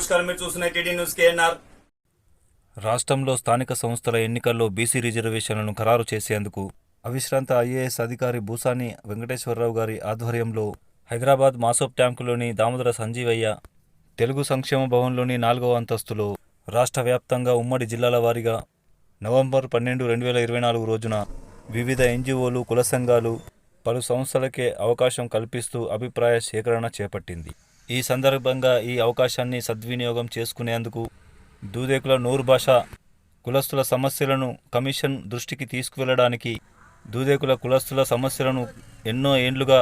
నమస్కారం. మీరు చూస్తున్న టీడీ న్యూస్ కేఎన్ఆర్. రాష్ట్రంలో స్థానిక సంస్థల ఎన్నికల్లో బీసీ రిజర్వేషన్లను ఖరారు చేసేందుకు అవిశ్రాంత ఐఏఎస్ అధికారి భూసాని వెంకటేశ్వరరావు గారి ఆధ్వర్యంలో హైదరాబాద్ మాసోప్ ట్యాంకులోని దామోదర సంజీవయ్య తెలుగు సంక్షేమ భవన్లోని నాలుగవ అంతస్తులో రాష్ట్ర వ్యాప్తంగా ఉమ్మడి జిల్లాల వారీగా నవంబర్ పన్నెండు రెండు వేల ఇరవై నాలుగు రోజున వివిధ ఎన్జిఓలు కుల సంఘాలు పలు సంస్థలకే అవకాశం కల్పిస్తూ అభిప్రాయ సేకరణ చేపట్టింది. ఈ సందర్భంగా ఈ అవకాశాన్ని సద్వినియోగం చేసుకునేందుకు దూదేకుల నూరు భాష కులస్తుల సమస్యలను కమిషన్ దృష్టికి తీసుకువెళ్ళడానికి దూదేకుల కులస్తుల సమస్యలను ఎన్నో ఏండ్లుగా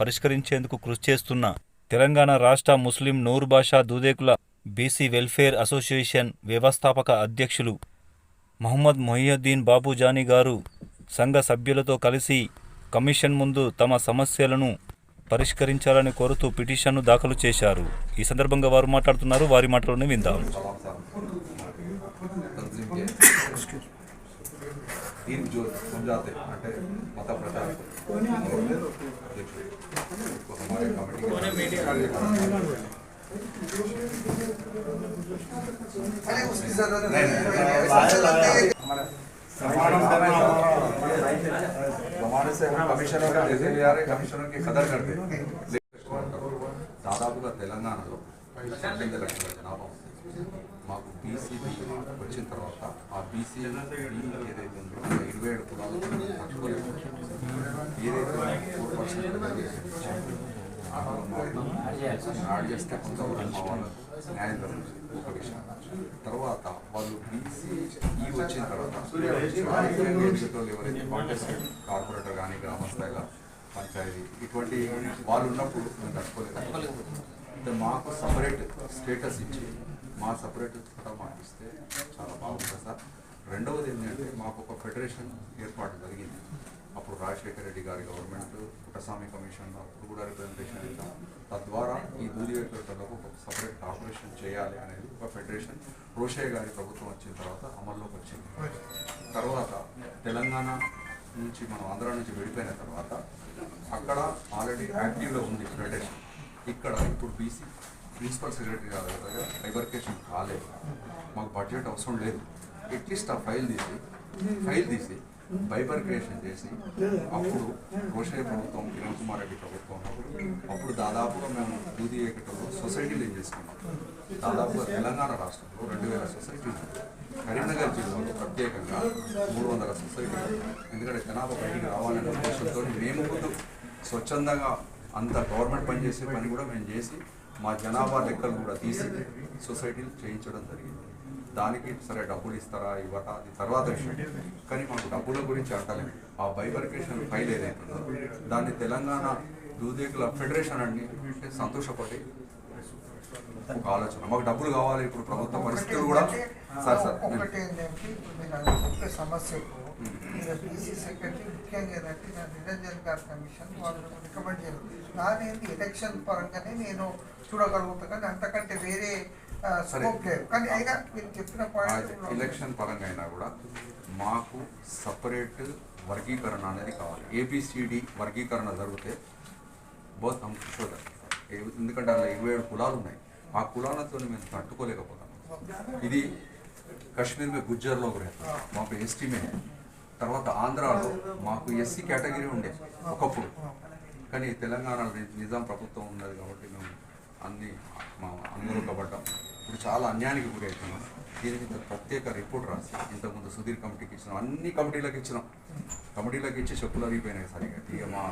పరిష్కరించేందుకు కృషి చేస్తున్న తెలంగాణ రాష్ట్ర ముస్లిం నూరు భాష దూదేకుల బీసీ వెల్ఫేర్ అసోసియేషన్ వ్యవస్థాపక అధ్యక్షులు మహమ్మద్ మొహియుద్దీన్ బాబుజానీ గారు సంఘ సభ్యులతో కలిసి కమిషన్ ముందు తమ సమస్యలను పరిష్కరించాలని కోరుతూ పిటిషన్ను దాఖలు చేశారు ఈ సందర్భంగా వారు మాట్లాడుతున్నారు వారి మాటలోనే విందాం तंजीम के तीन जो समझाते అంటే మత ప్రచారం तो हमारे कमेटी के हमारे से हम कमिश्नर का देते जा रहे कमिश्नर की कदर करते దాదాపుగా తెలంగాణలో పద్దెనిమిది లక్షల జనాభా ఉంది మాకు బీసీ వచ్చిన తర్వాత ఆ బీసీ ఏదైతే ఉందో ఆ ఇరవై ఏడు కులాలు తట్టుకోలేదు ఏదైతే ఫోర్ పర్సెంట్ యాడ్ చేస్తే కొంతవరకు మా వాళ్ళ న్యాయం జరుగుతుంది ఒక విషయం తర్వాత వాళ్ళు బీసీ ఈ వచ్చిన తర్వాత వాళ్ళు ఎవరైతే కాంటెస్ట్ కార్పొరేటర్ కానీ గ్రామ స్థాయిలో పంచాయతీ ఇటువంటి వాళ్ళు ఉన్నప్పుడు మేము తట్టుకోలేదు అంటే మాకు సపరేట్ స్టేటస్ ఇచ్చి మా సపరేట్ కూడా మాకు ఇస్తే చాలా బాగుంటుంది సార్. రెండవది ఏంటంటే మాకు ఒక ఫెడరేషన్ ఏర్పాటు జరిగింది. అప్పుడు రాజశేఖర రెడ్డి గారి గవర్నమెంట్ పుట్టస్వామి కమిషన్ అప్పుడు కూడా రిప్రజెంటేషన్ ఇద్దాం తద్వారా ఈ దూది వ్యక్తులకు ఒక సపరేట్ కార్పొరేషన్ చేయాలి అనేది ఒక ఫెడరేషన్ రోషయ్య గారి ప్రభుత్వం వచ్చిన తర్వాత అమల్లోకి వచ్చింది. తర్వాత తెలంగాణ నుంచి మనం ఆంధ్ర నుంచి వెళ్ళిపోయిన తర్వాత అక్కడ ఆల్రెడీ యాక్టివ్లో ఉంది ఫెడరేషన్ ఇక్కడ ఇప్పుడు బీసీ ప్రిన్సిపల్ సెక్రటరీ గారు దగ్గర కాలేదు. మాకు బడ్జెట్ అవసరం లేదు. అట్లీస్ట్ ఆ ఫైల్ తీసి ఫైల్ తీసి బైబర్కేషన్ చేసి అప్పుడు రోషయ్య ప్రభుత్వం కిరణ్ కుమార్ రెడ్డి ప్రభుత్వం అప్పుడు దాదాపుగా మేము దూది ఏకటలో సొసైటీలు ఏం చేసుకున్నాం. దాదాపుగా తెలంగాణ రాష్ట్రంలో రెండు వేల సొసైటీలు కరీంనగర్ జిల్లాలో ప్రత్యేకంగా మూడు వందల సొసైటీలు ఎందుకంటే జనాభా బయటికి రావాలనే ఉద్దేశంతో మేము కూడా స్వచ్ఛందంగా అంత గవర్నమెంట్ పని చేసే పని కూడా మేము చేసి మా జనాభా లెక్కలు కూడా తీసి సొసైటీలు చేయించడం జరిగింది. దానికి సరే డబ్బులు ఇస్తారా ఇవ్వరా అది తర్వాత విషయం. కానీ మాకు డబ్బుల గురించి అంటలేదు ఆ బైబర్కేషన్ ఫైల్ ఏదైతుందో దాన్ని తెలంగాణ దూదేకుల ఫెడరేషన్ అండి సంతోషపడి ఒక ఆలోచన. మాకు డబ్బులు కావాలి ఇప్పుడు ప్రభుత్వ పరిస్థితులు కూడా. సార్ సార్ నేను- ఒకటి ఏంటంటే ఇప్పుడు మీరు అది చెప్పే సమస్యకు మీరు బీసీ సెక్రటరీ ముఖ్యంగా ఏంటంటే నేను నిరంజన్ గారి కమిషన్ వాళ్ళు రికమెండ్ చేయలేదు దాని ఎలక్షన్ పరంగానే నేను చూడగలుగుతా కానీ అంతకంటే వేరే ఎలక్షన్ పరంగా అయినా కూడా మాకు సపరేట్ వర్గీకరణ అనేది కావాలి. ఏబిసిడి వర్గీకరణ జరిగితే బోత్ చూడదు ఎందుకంటే అలా ఇరవై ఏడు కులాలు ఉన్నాయి. ఆ కులాలతో మేము తట్టుకోలేకపోతాం. ఇది కశ్మీర్ మే గుజ్జర్లో కూడా మాకు ఎస్టీ మే. తర్వాత ఆంధ్రాలో మాకు ఎస్సీ కేటగిరీ ఉండే ఒకప్పుడు. కానీ తెలంగాణలో నిజాం ప్రభుత్వం ఉన్నది కాబట్టి మేము అన్ని మా అనుమతిపడ్డాం ఇప్పుడు చాలా అన్యాయానికి గురి అవుతున్నాం దీని మీద ప్రత్యేక రిపోర్ట్ రాసి ఇంతకుముందు సుధీర్ కమిటీకి ఇచ్చినాం. అన్ని కమిటీలకు ఇచ్చినాం. కమిటీలకు ఇచ్చి చెప్పులు అరిగిపోయినాయి సరిగా. ఇక మా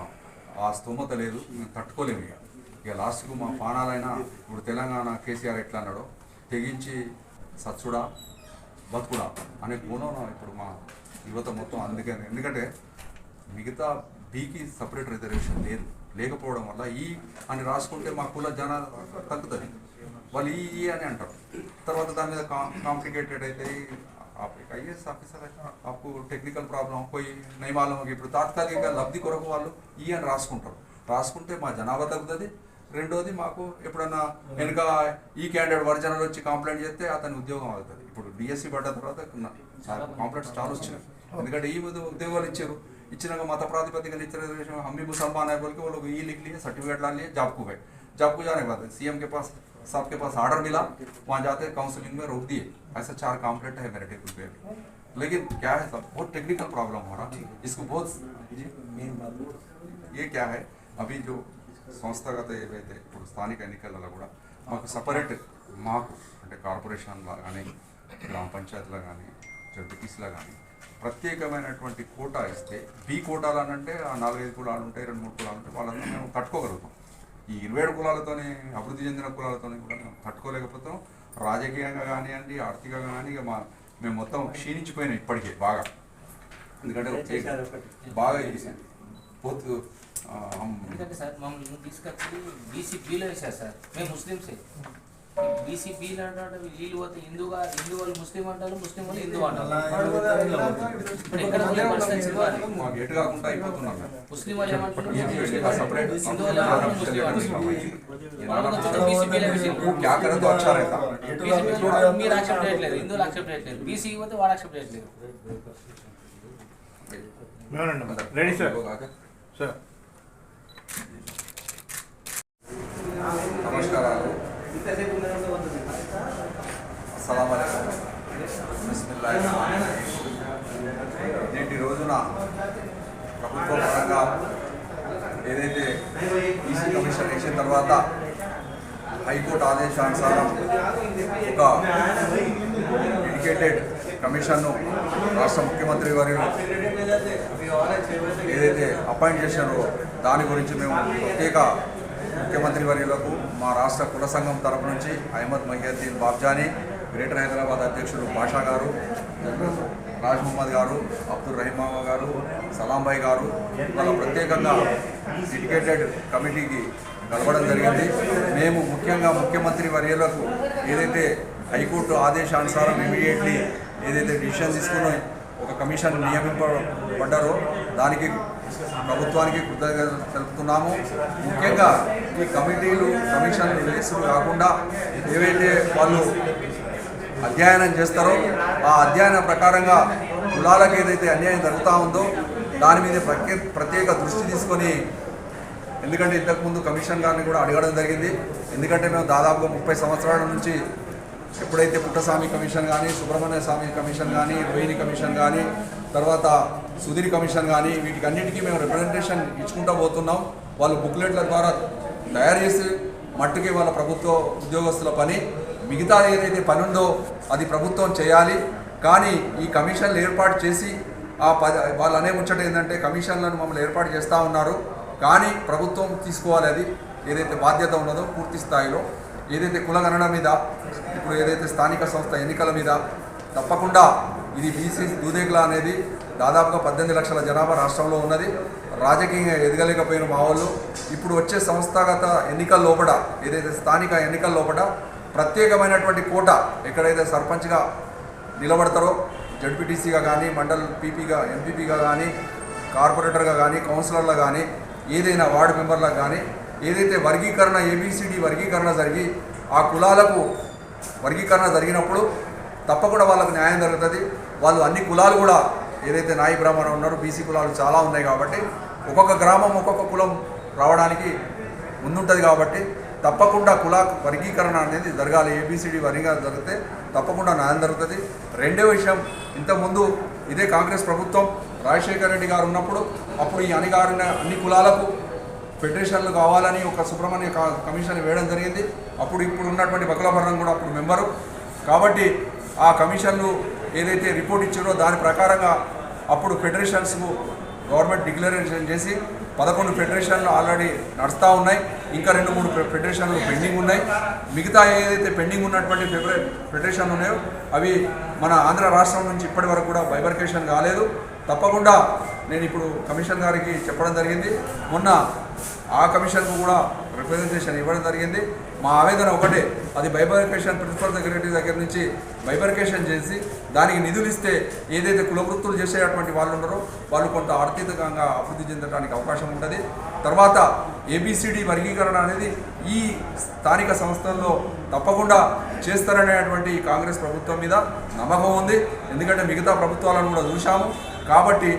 ఆ స్తోమత లేదు. మేము తట్టుకోలేము ఇక. ఇక లాస్ట్కు మా పానాలైనా ఇప్పుడు తెలంగాణ కేసీఆర్ ఎట్లా అన్నాడో తెగించి సత్సుడా బతుకుడా అనే గుణం ఇప్పుడు మా యువత మొత్తం అందుకని ఎందుకంటే మిగతా బీకి సపరేట్ రిజర్వేషన్ లేదు. లేకపోవడం వల్ల ఈ అని రాసుకుంటే మా కుల జన తగ్గుతుంది. వాళ్ళు ఈ ఈ అని అంటారు తర్వాత దాని మీద కాంప్లికేటెడ్ అయితే आप एक ఐఏఎస్ ఆఫీసర్ आपको టెక్నికల్ ప్రాబ్లం పోయి नहीं मालूम होगी ఇప్పుడు తాత్కాలికంగా లబ్ధి కొరకు వాళ్ళు ఈ అని రాసుకుంటారు రాసుకుంటే మా జనాభా తగ్గుతుంది రెండోది మాకు ఎప్పుడన్నా వెనుక ఈ క్యాండిడేట్ ఒరిజినల్ వచ్చి కంప్లైంట్ చేస్తే అతని ఉద్యోగం అవుతుంది ఇప్పుడు డిఎస్సి పడ్డ తర్వాత కాంప్లైంట్స్ చాలా వచ్చినాయి ఎందుకంటే ఈ ఉద్యో- ఉద్యోగాలు ఇచ్చారు ఇచ్చినాక మత ప్రాతిపదికన ఇచ్చిన रिजर्वेशन हम भी मुसलमान है बोल के वो लोग ये लिख लिए सर्टिफिकेट ला लिए जॉब को गए जॉब को जाने के बाद सीएम के पास साहब के पास ऑर्डर मिला वहाँ जाते काउंसलिंग में रोक दिए ऐसा चार काम्पलेट है मेरे टेबल पे अभी। लेकिन क्या है साहब बहुत टेक्निकल प्रॉब्लम हो रहा इसको बहुत जी ये क्या है अभी जो సంస్థగత ఏవైతే ఇప్పుడు స్థానిక ఎన్నికలలో కూడా మాకు సపరేట్ మాకు అంటే కార్పొరేషన్లో కానీ గ్రామ పంచాయతీలో కానీ జడ్పీటీసీలో కానీ ప్రత్యేకమైనటువంటి కోటా ఇస్తే బి కోటాలు అని అంటే ఆ నాలుగైదు కులాలు ఉంటాయి రెండు మూడు కులాలు ఉంటాయి వాళ్ళందరూ మేము తట్టుకోగలుగుతాం ఈ ఇరవై ఏడు కులాలతోని అభివృద్ధి చెందిన కులాలతోని కూడా మేము తట్టుకోలేకపోతాం. రాజకీయంగా కానివ్వండి ఆర్థికంగా కానీ ఇక మా మేము మొత్తం క్షీణించిపోయినాం ఇప్పటికే బాగా. ఎందుకంటే బాగా పోతు ఎందుకంటే సార్ మమ్మల్ని తీసుకొచ్చి బీసీ బీలో వేశారు సార్. మేము ముస్లిమ్సే. బీసీ బీలు అంటే వీళ్ళు పోతే హిందూగా హిందూ వాళ్ళు ముస్లిం అంటారు ముస్లిం వాళ్ళు హిందూ అంటారు. ముస్లిం వాళ్ళు మీరు యాక్సెప్ట్ చేయట్లేదు. హిందువులు యాక్సెప్ట్ చేయట్లేదు. బీసీ పోతే వాళ్ళు యాక్సెప్ట్ చేయట్లేదు. నమస్కారాలు. నేటి రోజున ప్రభుత్వ పరంగా ఏదైతే ఈసీ కమిషన్ వేసిన తర్వాత హైకోర్టు ఆదేశానుసారం ఒక డెడికేటెడ్ కమిషన్ను రాష్ట్ర ముఖ్యమంత్రి వర్యులు ఏదైతే అపాయింట్ చేశారో దాని గురించి మేము ప్రత్యేక ముఖ్యమంత్రి వర్యులకు మా రాష్ట్ర కుల సంఘం తరపు నుంచి అహ్మద్ మహియద్దీన్ బాబ్జానీ గ్రేటర్ హైదరాబాద్ అధ్యక్షుడు బాషా గారు రాజ్ మహమ్మద్ గారు అబ్దుల్ రహీమావా గారు సలాంభాయ్ గారు వాళ్ళ ప్రత్యేకంగా డెడికేటెడ్ కమిటీకి కలవడం జరిగింది. మేము ముఖ్యంగా ముఖ్యమంత్రి వర్యులకు ఏదైతే హైకోర్టు ఆదేశానుసారం ఇమీడియట్లీ ఏదైతే డిసిషన్ తీసుకుని ఒక కమిషన్ నియమింపబడ్డారో దానికి ప్రభుత్వానికి కృతజ్ఞత తెలుపుతున్నాము. ముఖ్యంగా ఈ కమిటీలు కమిషన్లు వేసులు కాకుండా ఏవైతే వాళ్ళు అధ్యయనం చేస్తారో ఆ అధ్యయన ప్రకారంగా కులాలకు ఏదైతే అన్యాయం జరుగుతూ ఉందో దాని మీద ప్రత్యేక ప్రత్యేక దృష్టి తీసుకొని ఎందుకంటే ఇంతకుముందు కమిషన్ గారిని కూడా అడగడం జరిగింది. ఎందుకంటే మేము దాదాపుగా ముప్పై సంవత్సరాల నుంచి ఎప్పుడైతే పుట్టస్వామి కమిషన్ కానీ సుబ్రహ్మణ్య స్వామి కమిషన్ కానీ రోహిణి కమిషన్ కానీ తర్వాత సుధీర్ కమిషన్ కానీ వీటికన్నిటికీ మేము రిప్రజెంటేషన్ ఇచ్చుకుంటూ పోతున్నాం. వాళ్ళు బుక్లెట్ల ద్వారా తయారు చేసి మట్టుకి వాళ్ళ ప్రభుత్వ ఉద్యోగస్తుల పని. మిగతా ఏదైతే పని ఉందో అది ప్రభుత్వం చేయాలి. కానీ ఈ కమిషన్లు ఏర్పాటు చేసి ఆ పద వాళ్ళు అనే ముచ్చట ఏంటంటే కమిషన్లను మమ్మల్ని ఏర్పాటు చేస్తూ ఉన్నారు. కానీ ప్రభుత్వం తీసుకోవాలి అది. ఏదైతే బాధ్యత ఉన్నదో పూర్తి స్థాయిలో. ఏదైతే కులగణన మీద ఇప్పుడు ఏదైతే స్థానిక సంస్థ ఎన్నికల మీద తప్పకుండా ఇది బీసీ దూదేకుల అనేది దాదాపుగా పద్దెనిమిది లక్షల జనాభా రాష్ట్రంలో ఉన్నది. రాజకీయంగా ఎదగలేకపోయిన మా వాళ్ళు. ఇప్పుడు వచ్చే సంస్థాగత ఎన్నికల లోపల ఏదైతే స్థానిక ఎన్నికల లోపల ప్రత్యేకమైనటువంటి కోట ఎక్కడైతే సర్పంచ్గా నిలబడతారో జడ్పీటీసీగా కానీ మండల్ పీపీగా ఎంపీపీగా కానీ కార్పొరేటర్గా కానీ కౌన్సిలర్గా కానీ ఏదైనా వార్డు మెంబర్లకు కానీ ఏదైతే వర్గీకరణ ఏబిసిడి వర్గీకరణ జరిగి ఆ కులాలకు వర్గీకరణ జరిగినప్పుడు తప్పకుండా వాళ్ళకు న్యాయం జరుగుతుంది. వాళ్ళు అన్ని కులాలు కూడా ఏదైతే నాయి బ్రాహ్మణులు ఉన్నారో బీసీ కులాలు చాలా ఉన్నాయి కాబట్టి ఒక్కొక్క గ్రామం ఒక్కొక్క కులం రావడానికి ముందుంటుంది కాబట్టి తప్పకుండా కుల వర్గీకరణ అనేది జరగాలి. ఏబిసిడి వరిగా జరిగితే తప్పకుండా న్యాయం జరుగుతుంది. రెండో విషయం ఇంతకుముందు ఇదే కాంగ్రెస్ ప్రభుత్వం రాజశేఖర రెడ్డి గారు ఉన్నప్పుడు అప్పుడు ఈ అనిగారిన అన్ని కులాలకు ఫెడరేషన్లు కావాలని ఒక సుబ్రహ్మణ్య కమిషన్ వేయడం జరిగింది. అప్పుడు ఇప్పుడు ఉన్నటువంటి బకులభరణం కూడా అప్పుడు మెంబరు. కాబట్టి ఆ కమిషన్లు ఏదైతే రిపోర్ట్ ఇచ్చారో దాని ప్రకారంగా అప్పుడు ఫెడరేషన్స్కు గవర్నమెంట్ డిక్లరేషన్ చేసి పదకొండు ఫెడరేషన్లు ఆల్రెడీ నడుస్తూ ఉన్నాయి. ఇంకా రెండు మూడు ఫెడరేషన్లు పెండింగ్ ఉన్నాయి. మిగతా ఏదైతే పెండింగ్ ఉన్నటువంటి ఫెడరేషన్లు ఉన్నాయో అవి మన ఆంధ్ర రాష్ట్రం నుంచి ఇప్పటి వరకు కూడా బైబర్కేషన్ కాలేదు. తప్పకుండా నేను ఇప్పుడు కమిషన్ గారికి చెప్పడం జరిగింది. మొన్న ఆ కమిషన్కు కూడా రిప్రజెంటేషన్ ఇవ్వడం జరిగింది. మా ఆవేదన ఒకటే అది బైబర్కేషన్ ప్రిన్సిపల్ సెక్రటరీ దగ్గర నుంచి బైబర్కేషన్ చేసి దానికి నిధులు ఇస్తే ఏదైతే కులవృత్తులు చేసేటువంటి వాళ్ళు ఉన్నారో వాళ్ళు కొంత ఆర్థికంగా అభివృద్ధి చెందడానికి అవకాశం ఉంటుంది. తర్వాత ఏబిసిడి వర్గీకరణ అనేది ఈ స్థానిక సంస్థల్లో తప్పకుండా చేస్తారనేటువంటి కాంగ్రెస్ ప్రభుత్వం మీద నమ్మకం ఉంది. ఎందుకంటే మిగతా ప్రభుత్వాలను కూడా చూశాము. కాబట్టి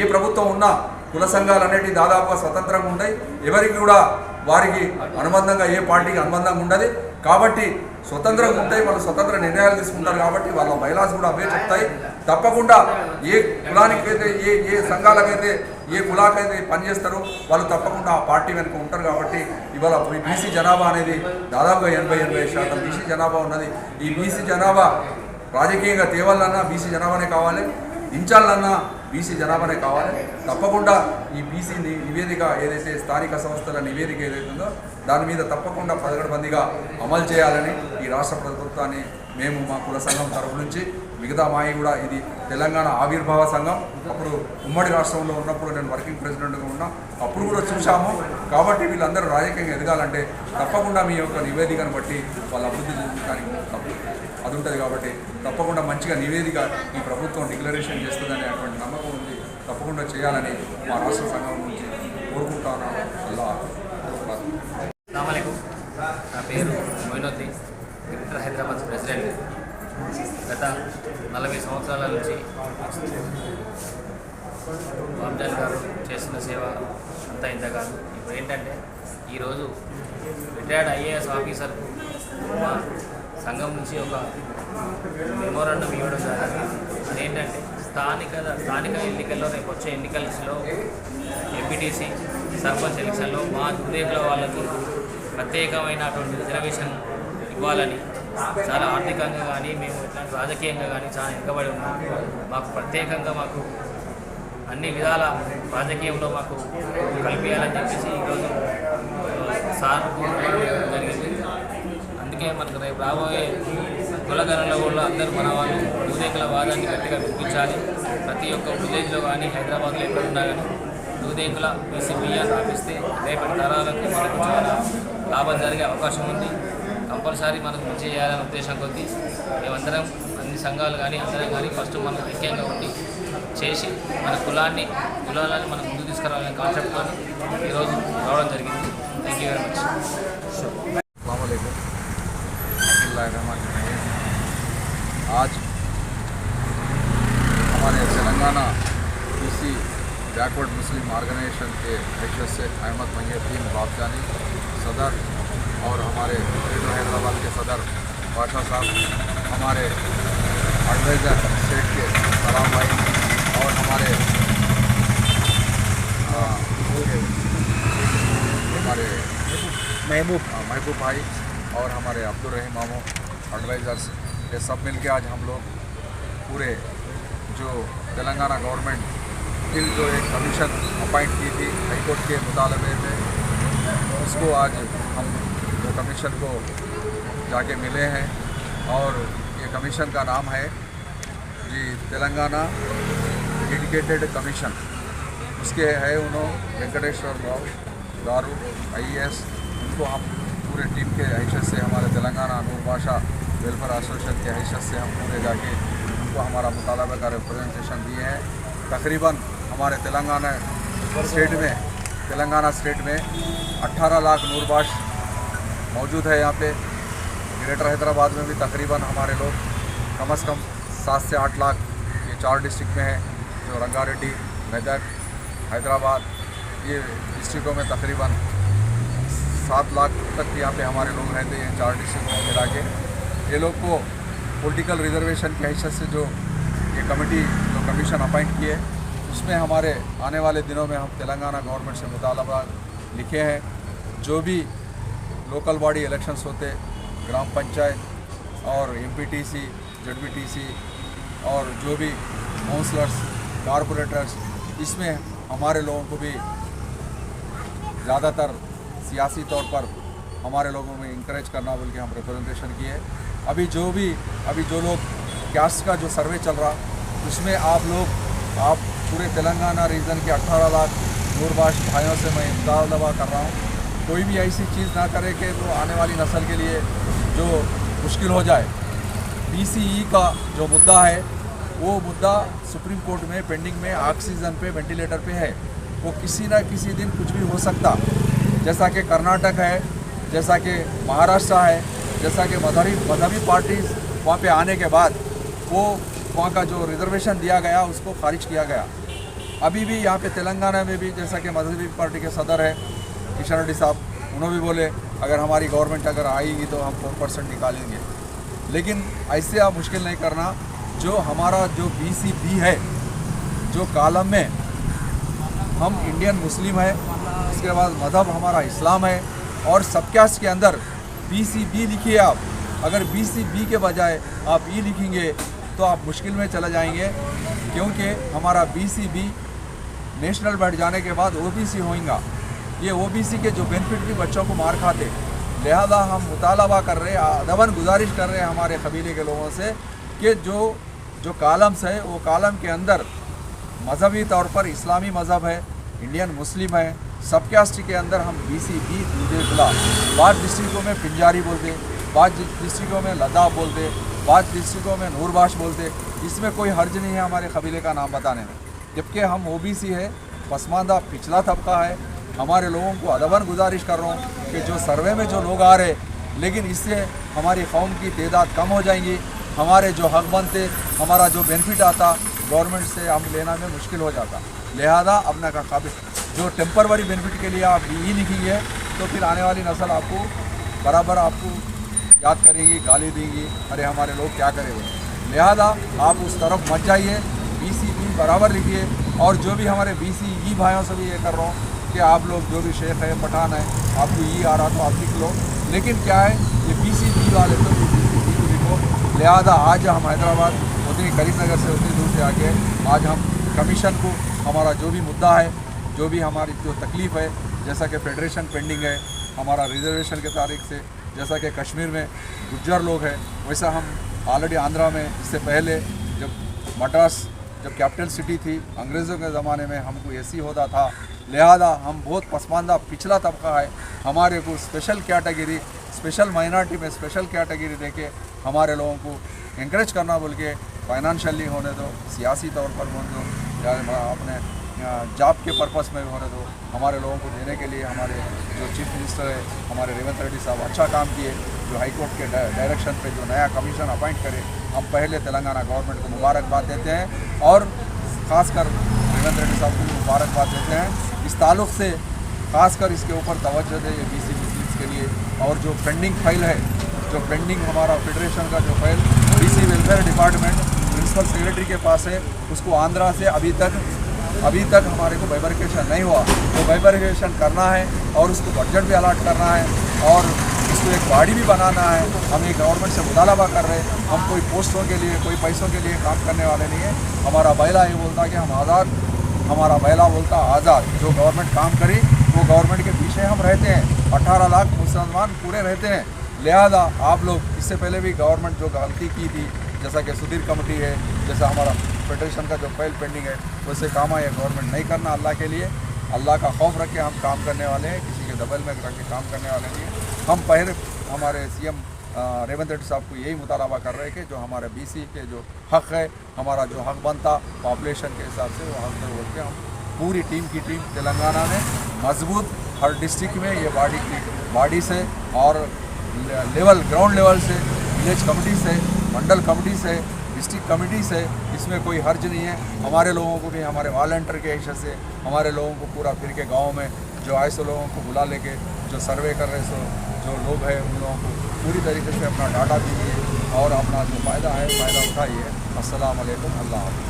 ఏ ప్రభుత్వం ఉన్నా కుల సంఘాలు అనేటివి దాదాపుగా స్వతంత్రంగా ఉంటాయి ఎవరికి కూడా వారికి అనుబంధంగా ఏ పార్టీకి అనుబంధంగా ఉండదు. కాబట్టి స్వతంత్రంగా ఉంటాయి వాళ్ళు స్వతంత్ర నిర్ణయాలు తీసుకుంటారు కాబట్టి వాళ్ళ బైలాస్ కూడా అవే చెప్తాయి. తప్పకుండా ఏ కులానికైతే ఏ ఏ సంఘాలకైతే ఏ కులాకైతే పనిచేస్తారో వాళ్ళు తప్పకుండా ఆ పార్టీ వెనుక ఉంటారు కాబట్టి ఇవాళ బీసీ జనాభా అనేది దాదాపుగా ఎనభై ఎనభై శాతం బీసీ జనాభా ఉన్నది. ఈ బీసీ జనాభా రాజకీయంగా తేవాలన్నా బీసీ జనాభానే కావాలి. దించాలన్నా బీసీ జనాభానే కావాలి. తప్పకుండా ఈ బీసీ నివేదిక ఏదైతే స్థానిక సంస్థల నివేదిక ఏదైతుందో దాని మీద తప్పకుండా పదకొండు మందిగా అమలు చేయాలని ఈ రాష్ట్ర ప్రభుత్వాన్ని మేము మా కుల సంఘం తరపు నుంచి మిగతా మాయి కూడా ఇది తెలంగాణ ఆవిర్భావ సంఘం. అప్పుడు ఉమ్మడి రాష్ట్రంలో ఉన్నప్పుడు నేను వర్కింగ్ ప్రెసిడెంట్గా ఉన్నా అప్పుడు కూడా చూశాము. కాబట్టి వీళ్ళందరూ రాజకీయంగా ఎదగాలంటే తప్పకుండా మీ యొక్క నివేదికను బట్టి వాళ్ళ అభివృద్ధి చెందడానికి అది ఉంటుంది కాబట్టి తప్పకుండా మంచిగా నివేదిక ఈ ప్రభుత్వం డిక్లరేషన్ చేస్తుందనే అటువంటి నమ్మకం ఉంది. తప్పకుండా చేయాలని మా రాష్ట్ర సంఘం నుంచి కోరుకుంటాను. అల్లా నా పేరు మొయినుద్దీన్. Greater Hyderabad president. గత నలభై సంవత్సరాల నుంచి బాబ్జాన్ గారు చేస్తున్న సేవ అంతా ఇంత కాదు. ఇప్పుడు ఏంటంటే ఈరోజు రిటైర్డ్ ఐఏఎస్ ఆఫీసర్ మా సంఘం నుంచి ఒక మెమోరాండం ఇవ్వడం జరిగింది. అదేంటంటే స్థానిక స్థానిక ఎన్నికల్లో రేపు వచ్చే ఎన్నికల్లో ఎంపీటీసీ సర్పంచ్ ఎలక్షన్లో మా ఉద్యోగుల వాళ్ళకి ప్రత్యేకమైనటువంటి రిజర్వేషన్ ఇవ్వాలని చాలా ఆర్థికంగా కానీ మేము ఇట్లాంటి రాజకీయంగా కానీ చాలా వెనుకబడి ఉన్నాం. మాకు ప్రత్యేకంగా మాకు అన్ని విధాల రాజకీయంలో మాకు కల్పించాలని చెప్పేసి ఈరోజు సార్ జరిగింది. అందుకే మనకు రేపు రాబోయే కులగణలో కూడా అందరూ మన వాళ్ళు దూదేకుల వాదాన్ని గట్టిగా వినిపించాలి. ప్రతి ఒక్క విలేజ్లో కానీ హైదరాబాద్లో ఎక్కడున్నా కానీ దూదేకుల బీసీబీఆర్ ఆపిస్తే రేపటి తరాలకు మనకు చాలా లాభం జరిగే అవకాశం ఉంది. కంపల్సరీ మనకు మంచి చేయాలనే ఉద్దేశం కొద్దీ మేమందరం అన్ని సంఘాలు కానీ అందరం కానీ ఫస్ట్ మనం ఐక్యంగా ఉండి చేసి మన కులాన్ని కులాలని మనం ముందు తీసుకురావాలనే కాన్సెప్ట్తో ఈరోజు రావడం జరిగింది. Thank you very much Abdullah आज हमारे Telangana BC backward Muslim organization के हैसियत से अहमद महिउद्दीन बाबजानी सदर और हमारे ग्रेटर हैदराबाद के सदर बादशाह साहब हमारे एडवाइज़र स्टेट के सलाम भाई और हमारे आ, हमारे महबूब महबूब। भाई और हमारे अब्दुल रहीम मामू एडवाइज़र्स ये सब मिलके आज हम लोग पूरे जो तेलंगाना गवर्नमेंट फिर जो एक कमीशन अपॉइंट की थी, हाईकोर्ट के मुतालबे पे उसको आज हम वो कमीशन को जाके मिले हैं और ये कमीशन का नाम है जी तेलंगाना डेडिकेटेड कमीशन। उसके है उन्होंने वेंकटेश्वर राव गारू आई उनको हम पूरे टीम के हैसियत से हमारे तेलंगाना नूर भाषा वेलफेयर एसोसिएशन की हैसियत से हम पूरे जाके उनको हमारा मुतालबे का रिप्रेजेंटेशन दिए हैं। तकरीबन हमारे तेलंगाना स्टेट में, तेलंगाना स्टेट में 18 लाख नूरबाश मौजूद है यहाँ पे। ग्रेटर हैदराबाद में भी तकरीबन हमारे लोग कम अज़ कम सात से आठ लाख ये चार डिस्ट्रिक्ट में है, जो रंगारेड्डी, मेदक, हैदराबाद, ये डिस्ट्रिक्टों में तकरीबन सात लाख तक यहाँ पे हमारे लोग रहते हैं, चार डिस्ट्रिक्ट में मिला के। ये लोग को पॉलिटिकल रिजर्वेशन की हैसियत से जो ये कमेटी जो कमीशन अपॉइंट किए, उसमें हमारे आने वाले दिनों में हम तेलंगाना गवर्नमेंट से मुतालबा लिखे हैं। जो भी लोकल बॉडी इलेक्शंस होते, ग्राम पंचायत और M P T C Z P T C और जो भी काउंसलर्स कारपोरेटर्स इसमें हमारे लोगों को भी ज़्यादातर सियासी तौर पर हमारे लोगों में इंकरेज करना, बोल के हम रिप्रेजेंटेशन किए। अभी जो भी, अभी जो लोग कैस्ट का जो सर्वे चल रहा, उसमें आप लोग, आप पूरे तेलंगाना रीजन के 18 लाख नूरबाश भाइयों से मैं मुतालबा कर रहा हूँ। कोई भी ऐसी चीज़ ना करे कि तो आने वाली नस्ल के लिए जो मुश्किल हो जाए। बीसीई का जो मुद्दा है, वो मुद्दा सुप्रीम कोर्ट में पेंडिंग में ऑक्सीजन पे वेंटिलेटर पे है। वो किसी ना किसी दिन कुछ भी हो सकता। जैसा कि कर्नाटक है, जैसा कि महाराष्ट्र है जैसा कि मजहबी मजहबी पार्टीज़ वहाँ पे आने के बाद वो वहाँ का जो रिजर्वेशन दिया गया, उसको खारिज किया गया। अभी भी यहाँ पे तेलंगाना में भी जैसा कि मजहबी पार्टी के सदर है, किशन रेड्डी साहब, उन्होंने भी बोले, अगर हमारी गवर्नमेंट अगर आएगी तो हम फोर परसेंट निकालेंगे। लेकिन ऐसे आप मुश्किल नहीं करना, जो हमारा जो बी है, जो कालम में हम इंडियन मुस्लिम है, उसके बाद मज़हब हमारा इस्लाम है, और सबकास्ट के अंदर बी सी बी लिखिए आप। अगर बी सी बी के बजाय आप ई लिखेंगे तो आप मुश्किल में चले जाएँगे, क्योंकि हमारा बी सी बी नेशनल बैठ जाने के बाद ओ बी सी होगा ये ओ बी सी के जो बेनिफिट भी बच्चों को मार खाते। लिहाजा हम मुतालबा कर रहे हैं अदबन गुजारिश कर रहे हैं हमारे कबीले के लोगों से, कि जो जो कालम्स है, वो कालम के अंदर मजहबी तौर पर इस्लामी मज़हब है, इंडियन मुस्लिम है सब के अंदर हम बी सी बी खुला बाद डिस्ट्रिक्टों में पिंजारी बोलते, बाद डिस्ट्रिक्टों में लद्दाख बोलते, बाद डिस्ट्रिक्टों में नूरबाश बोलते। इसमें कोई हर्ज नहीं है हमारे कबीले का नाम बताने में। जबकि हम ओ बी सी है पसमानदा पिछला तबका है। हमारे लोगों को अदबन गुजारिश कर रहा हूँ कि जो सर्वे में जो लोग आ रहे, लेकिन इससे हमारी कौम की तादाद कम हो जाएँगी। हमारे जो हक बनते, हमारा जो बेनिफिट आता गवर्नमेंट से हम लेना में मुश्किल हो जाता। लिहाजा अपना का काबिल जो टेम्परवरी बेनिफिट के लिए आप ई लिखी है तो फिर आने वाली नस्ल आपको बराबर आपको याद करेगी, गाली देंगी, अरे हमारे लोग क्या करेंगे लिहाजा आप उस तरफ़ मत जाइए बी सी बी बराबर लिखिए, और जो भी हमारे बी सी ई भाइयों से भी ये कर रहा हूँ कि आप लोग जो भी शेख है, पठान है, आपको ई आ रहा तो आप लिख लो। लेकिन क्या है, ये बी सी बी वाले तो बी सी बी लिखो। लिहाजा आज हम हैदराबाद, उतनी करीमनगर से उतनी दूर से आके आज हम कमीशन को, हमारा जो भी मुद्दा है जो भी हमारी जो तकलीफ़ है, जैसा कि फेडरेशन पेंडिंग है, हमारा रिजर्वेशन के तारीख से, जैसा कि कश्मीर में गुज्जर लोग हैं, वैसा हम ऑलरेडी आंध्रा में, इससे पहले जब मद्रास, जब कैपिटल सिटी थी, अंग्रेज़ों के ज़माने में हमको एसी होता था। लिहाजा हम बहुत पसमानदा पिछला तबका है। हमारे को स्पेशल कैटेगरी स्पेशल माइनॉरिटी में स्पेशल कैटेगरी देके हमारे लोगों को इंक्रेज करना बोल के फाइनेंशियली होने दो, सियासी तौर पर होने दो। या अपने जॉब के पर्पस में भी होने दो। हमारे लोगों को देने के लिए हमारे जो चीफ मिनिस्टर है, हमारे रेवंत रेड्डी साहब अच्छा काम किए, जो हाई कोर्ट के डायरेक्शन पे जो नया कमीशन अपॉइंट करे, हम पहले तेलंगाना गवर्नमेंट को मुबारकबाद देते हैं और ख़ासकर रेवंत रेड्डी साहब को मुबारकबाद देते हैं। इस ताल्लुक से खासकर इसके ऊपर तोज्जो दे बी सी के लिए। और जो पेंडिंग फ़ाइल है, जो पेंडिंग हमारा फेडरेशन का जो file B welfare department principal secretary के पास है, उसको आंध्रा से अभी तक अभी तक हमारे को बाइबरिकेशन नहीं हुआ। तो बाइबरिकेशन करना है और उसको बजट भी अलाट करना है और इसको एक बॉडी भी बनाना है। हम ये गवर्नमेंट से मुतालबा कर रहे हैं। हम कोई पोस्टों के लिए, कोई पैसों के लिए काम करने वाले नहीं है। हमारा बैला ये बोलता कि हम आज़ाद, हमारा बैला बोलता आज़ाद। जो गवर्नमेंट काम करी, वो गवर्नमेंट के पीछे हम रहते हैं। अठारह लाख मुसलमान पूरे रहते हैं। लिहाजा आप लोग, इससे पहले भी गवर्नमेंट जो गलती की थी, जैसा कि सुधीर कमेटी है, जैसा हमारा फेडरेशन का जो फ़ाइल पेंडिंग है वैसे काम आए गवर्नमेंट नहीं करना अल्लाह के लिए। अल्लाह का खौफ रख के हम काम करने वाले हैं, किसी के दबल में रख के काम करने वाले नहीं हम पहले हमारे सीएम रेवंत रेड्डी साहब को यही मुतालबा कर रहे हैं कि जो हमारे बीसी के जो हक है, हमारा जो हक बनता पॉपुलेशन के हिसाब से, वो हक बोल के हम पूरी टीम की टीम तेलंगाना में मज़बूत हर डिस्ट्रिक्ट में ये बॉडी की बॉडी से और लेवल ग्राउंड लेवल से विलेज कमिटी से, मंडल कमिटी से डिस्ट्रिक्ट कमिटी से इसमें कोई हर्ज नहीं है हमारे लोगों को भी हमारे वॉल्टियर के हैसियत से हमारे लोगों को पूरा फिर के गाँव में जो आए सो लोगों को बुला लेके जो सर्वे कर रहे सो जो लोग हैं उन लोगों को पूरी तरीके से अपना डाटा दीजिए और अपना जो फ़ायदा है फ़ायदा उठाइए अस्सलाम वालेकुम अल्लाह हाफ़िज़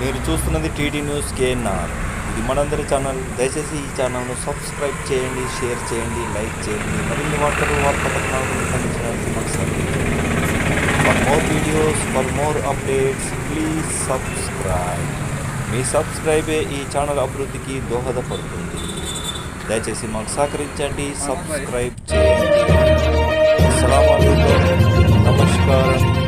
మీరు చూస్తున్నది టీడీ న్యూస్ కేఎన్ఆర్ ఇది మనందరి ఛానల్ దయచేసి ఈ ఛానల్ను సబ్స్క్రైబ్ చేయండి షేర్ చేయండి లైక్ చేయండి మరిన్ని వార్తలు వార్తా కథనాలను అందించడానికి for more videos for more updates please subscribe మీ సబ్స్క్రైబే ఈ ఛానల్ అభివృద్ధికి దోహదపడుతుంది. దయచేసి మాకు సహకరించండి సబ్స్క్రైబ్ చేయండి. నమస్కారం.